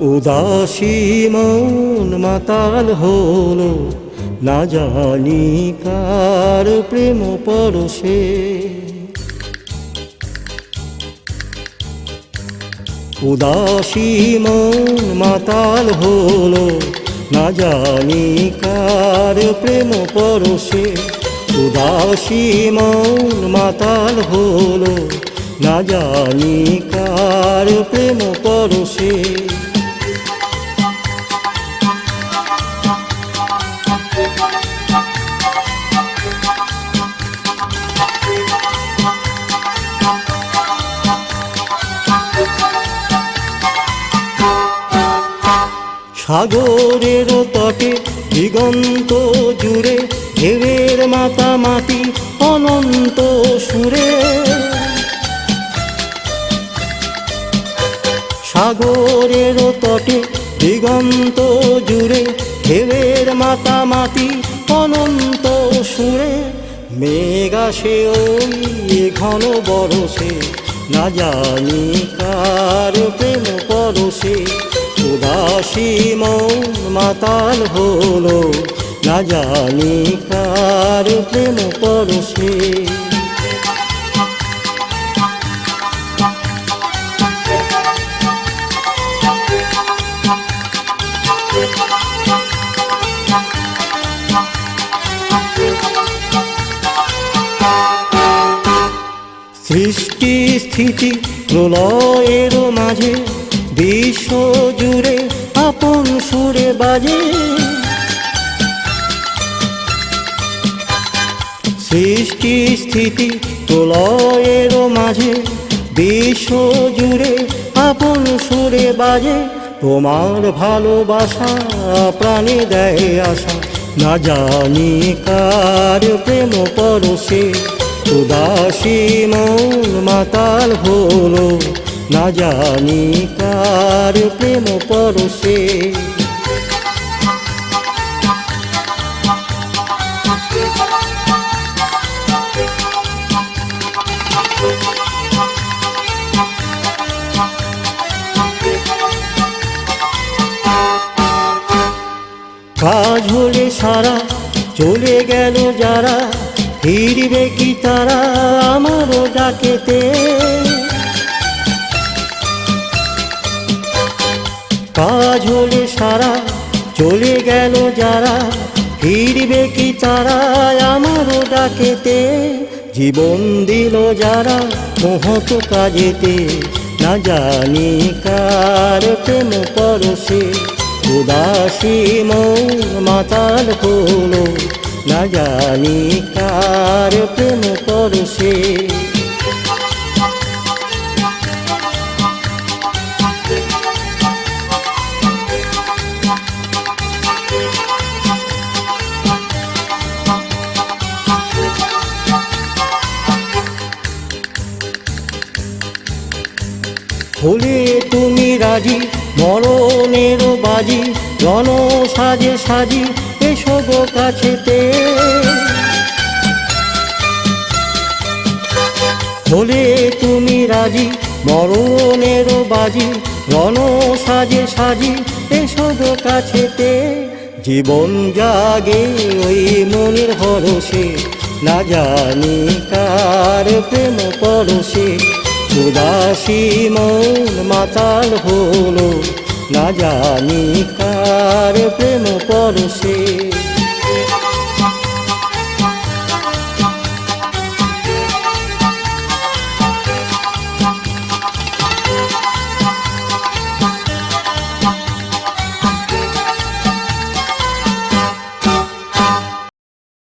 উদাসী মন মাতাল হলো, না জানি কার প্রেম পরশে। উদাসী মন মাতাল হলো, না জানি কার প্রেম পরশে। উদাসী মন মাতাল হলো, না জানি কার প্রেম পরশে। সাগরের তটে দিগন্ত জুড়ে ঢেউয়ের মাতামাতি অনন্ত সুরে। সাগরের তটে দিগন্ত জুড়ে ঢেউয়ের মাতামাতি অনন্ত সুরে। মেঘাসে ওই ঘন বরসে, না জানি কার প্রেম পরশে উদাসী মন মাতাল হলো। না জানি কার প্রেম পরশে। সৃষ্টি স্থিতি প্রলয়ের মাঝে বিশ্ব বাজে। সৃষ্টি স্থিতি প্রলয়ের মাঝে, বিশ্ব জুড়ে আপন সুরে বাজে। তোমার ভালোবাসা প্রাণে দেয় আশা, না জানি কার প্রেম পরশে। উদাসী মন মাতাল হলো, না জানি কার প্রেম পরশে। কাজ হলে সারা চলে গেল যারা, ফিরবে কি তারা? আমারও ডাকেতে। কাজ হলে সারা চলে গেল যারা, ফিরবে কি তারা? আমারও ডাকেতে। জীবন দিল যারা মহত কাজেতে না জানি কার প্রেম পরশে। উদাসী মন মাতাল হলো, না জানি কার প্রেম পরশে। হলে তুমি রাজি, মরণের বাজি জন সাজে সাজি এসব কাছেতে। হলে তুমি রাজি, মরণের বাজি রণ সাজে সাজি এসব কাছেতে। জীবন জাগে ওই মনের হরসে না জানি কার প্রেম পরশে উদাসী মন মাতাল হলো। না জানি কার প্রেম পরশে।